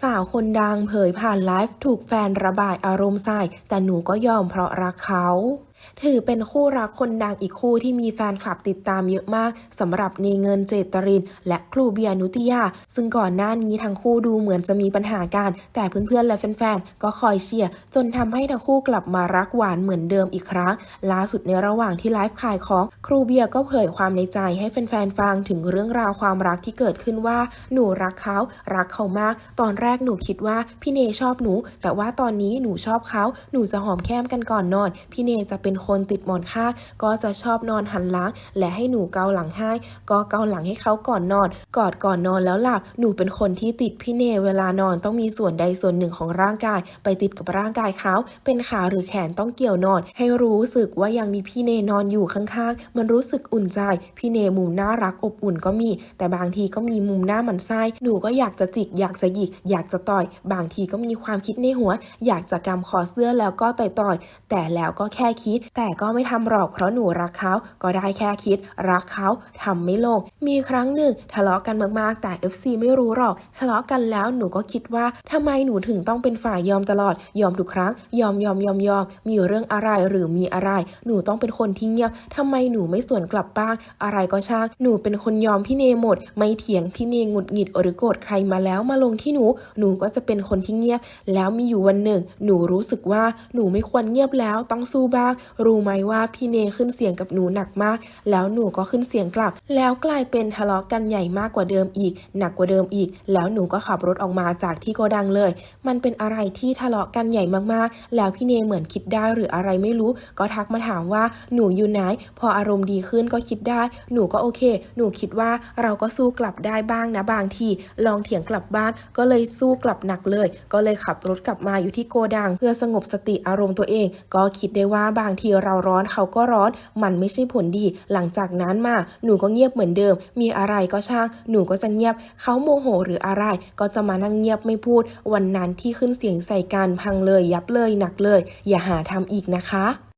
สาวคนดังเผยผ่านไลฟ์ถูกแฟนระบายอารมณ์ใส่แต่หนูก็ยอมเพราะรักเขา ถือเป็นคู่รักคนดังอีกคู่ที่มีแฟนคลับติดตามเยอะมากสำหรับเนเงินเจตริน และครูเบียนุติยา ซึ่งก่อนหน้านี้ทั้งคู่ดูเหมือนจะมีปัญหากัน แต่เพื่อนๆและแฟนๆก็คอยเชียร์จนทำให้ทั้งคู่กลับมารักหวานเหมือนเดิมอีกครั้ง ล่าสุดในระหว่างที่ไลฟ์ขายของครูเบียก็เผยความในใจให้แฟนๆฟังถึงเรื่องราวความรักที่เกิดขึ้นว่า หนูรักเขารักเขามาก ตอนแรกหนูคิดว่าพี่เนชอบหนู แต่ว่าตอนนี้หนูชอบเขาหนูจะหอมแก้มกันก่อนนอนพี่เนจะเป็น็นคนติดหมอนข้างก็จะชอบนอนหันหลัง และให้หนูเกาหลังให้ ก็เกาหลังให้เขาก่อนนอน กอดก่อนนอนแล้วหลับ หนูเป็นคนที่ติดพี่เนเวลานอนต้องมีส่วนใดส่วนหนึ่งของร่างกาย ไปติดกับร่างกายเขา เป็นขาหรือแขนต้องเกี่ยวนอน ให้รู้สึกว่ายังมีพี่เนนอนอยู่ข้างๆ มันรู้สึกอุ่นใจ พี่เนมุมน่ารักอบอุ่นก็มี แต่บางทีก็มีมุมหน้าหมันไส้หนูก็อยากจะจิกอยากจะหยิกอยากจะต่อย บางทีก็มีความคิดในหัว อยากจะกำคอเสื้อแล้วก็ต่อยต่อยๆแต่แล้วก็แค่คิดแต่ก็ไม่ทำหรอกเพราะหนูรักเขาก็ได้แค่คิด รักเขาทำไม่ลง มีครั้งหนึ่งทะเลาะกันมากๆ แต่ FC ไม่รู้หรอก ทะเลาะกันแล้วหนูก็คิดว่าทำไมหนูถึงต้องเป็นฝ่ายยอมตลอด ยอมทุกครั้ง ยอมยอมยอมยอม มีเรื่องอะไรหรือมีอะไร หนูต้องเป็นคนที่เงียบทำไมหนูไม่สวนกลับบ้าง อะไรก็ช่าง หนูเป็นคนยอมพี่เนหมด ไม่เถียงพี่เนหงุดหงิดหรือโกรธใครมาแล้วมาลงที่หนู หนูก็จะเป็นคนที่เงียบ แล้วมีอยู่วันหนึ่ง หนูรู้สึกว่าหนูไม่ควรเงียบแล้วต้องสู้บ้างรู้ไหมว่าพี่เนขึ้นเสียงกับหนูหนักมาก แล้วหนูก็ขึ้นเสียงกลับ แล้วกลายเป็นทะเลาะกันใหญ่มากกว่าเดิมอีก หนักกว่าเดิมอีก แล้วหนูก็ขับรถออกมาจากที่โกดังเลย มันเป็นอะไรที่ทะเลาะกันใหญ่มากๆ แล้วพี่เนเหมือนคิดได้หรืออะไรไม่รู้ ก็ทักมาถามว่าหนูอยู่ไหน พออารมณ์ดีขึ้นก็คิดได้ หนูก็โอเค หนูคิดว่าเราก็สู้กลับได้บ้างนะบางทีลองเถียงกลับบ้านก็เลยสู้กลับหนักเลย ก็เลยขับรถกลับมาอยู่ที่โกดัง เพื่อสงบสติอารมณ์ตัวเอง ก็คิดได้ว่าบางางทีเราร้อนเขาก็ร้อน มันไม่ใช่ผลดี หลังจากนั้นมาหนูก็เงียบเหมือนเดิม มีอะไรก็ช่าง หนูก็จะเงียบ เขาโมโหหรืออะไร ก็จะมานั่งเงียบไม่พูด วันนั้นที่ขึ้นเสียงใส่กันพังเลยยับเลยหนักเลย อย่าหาทำอีกนะคะ